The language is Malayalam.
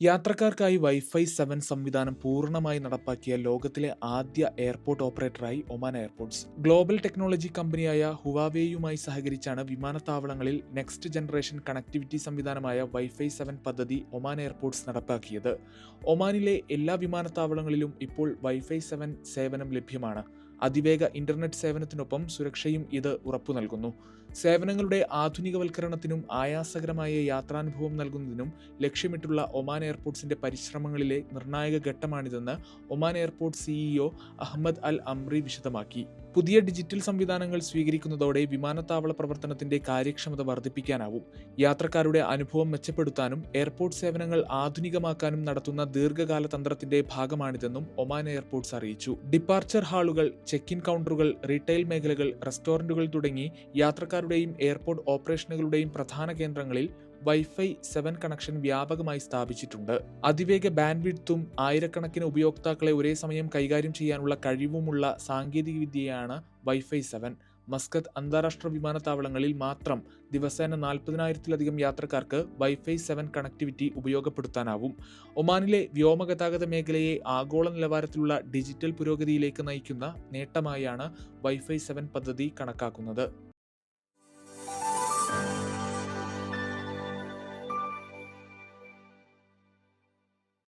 യാത്രക്കാർക്കായി വൈഫൈ സെവൻ സംവിധാനം പൂർണമായി നടപ്പാക്കിയ ലോകത്തിലെ ആദ്യ എയർപോർട്ട് ഓപ്പറേറ്ററായി ഒമാൻ എയർപോർട്ട്സ്. ഗ്ലോബൽ ടെക്നോളജി കമ്പനിയായ ഹുവാവേയുമായി സഹകരിച്ചാണ് വിമാനത്താവളങ്ങളിൽ നെക്സ്റ്റ് ജനറേഷൻ കണക്ടിവിറ്റി സംവിധാനമായ വൈഫൈ സെവൻ പദ്ധതി ഒമാൻ എയർപോർട്ട്സ് നടപ്പാക്കിയത്. ഒമാനിലെ എല്ലാ വിമാനത്താവളങ്ങളിലും ഇപ്പോൾ വൈഫൈ സെവൻ സേവനം ലഭ്യമാണ്. അതിവേഗ ഇന്റർനെറ്റ് സേവനത്തിനൊപ്പം സുരക്ഷയും ഇത് ഉറപ്പു നൽകുന്നു സേവനങ്ങളുടെ ആധുനികവൽക്കരണത്തിനും ആയാസകരമായ യാത്രാനുഭവം നൽകുന്നതിനും ലക്ഷ്യമിട്ടുള്ള ഒമാൻ എയർപോർട്ട്സിന്റെ പരിശ്രമങ്ങളിലെ നിർണായക ഘട്ടമാണിതെന്ന് Oman airport CEO Ahmed Al Amri വിശദമാക്കി. പുതിയ ഡിജിറ്റൽ സംവിധാനങ്ങൾ സ്വീകരിക്കുന്നതോടെ വിമാനത്താവള പ്രവർത്തനത്തിന്റെ കാര്യക്ഷമത വർദ്ധിപ്പിക്കാനാവും. യാത്രക്കാരുടെ അനുഭവം മെച്ചപ്പെടുത്താനും എയർപോർട്ട് സേവനങ്ങൾ ആധുനികമാക്കാനും നടത്തുന്ന ദീർഘകാല തന്ത്രത്തിന്റെ ഭാഗമാണിതെന്നും ഒമാൻ എയർപോർട്ട്സ് അറിയിച്ചു. ഡിപ്പാർച്ചർ ഹാളുകൾ ചെക്ക് ഇൻ കൗണ്ടറുകൾ റീറ്റെയിൽ മേഖലകൾ റെസ്റ്റോറന്റുകൾ തുടങ്ങി യാത്രക്കാരുടെയും എയർപോർട്ട് ഓപ്പറേഷനുകളുടെയും പ്രധാന കേന്ദ്രങ്ങളിൽ വൈഫൈ സെവൻ കണക്ഷൻ വ്യാപകമായി സ്ഥാപിച്ചിട്ടുണ്ട്. അതിവേഗ ബാൻഡ്വിഡ്ത്തും ആയിരക്കണക്കിന് ഉപയോക്താക്കളെ ഒരേ സമയം കൈകാര്യം ചെയ്യാനുള്ള കഴിവുമുള്ള സാങ്കേതികവിദ്യയാണ് വൈഫൈ സെവൻ. മസ്കത്ത് അന്താരാഷ്ട്ര വിമാനത്താവളങ്ങളിൽ മാത്രം ദിവസേന നാൽപ്പതിനായിരത്തിലധികം യാത്രക്കാർക്ക് വൈഫൈ സെവൻ കണക്ടിവിറ്റി ഉപയോഗപ്പെടുത്താനാവും. ഒമാനിലെ വ്യോമഗതാഗത മേഖലയെ ആഗോള നിലവാരത്തിലുള്ള ഡിജിറ്റൽ പുരോഗതിയിലേക്ക് നയിക്കുന്ന നേട്ടമായാണ് വൈഫൈ സെവൻ പദ്ധതി കണക്കാക്കുന്നത്.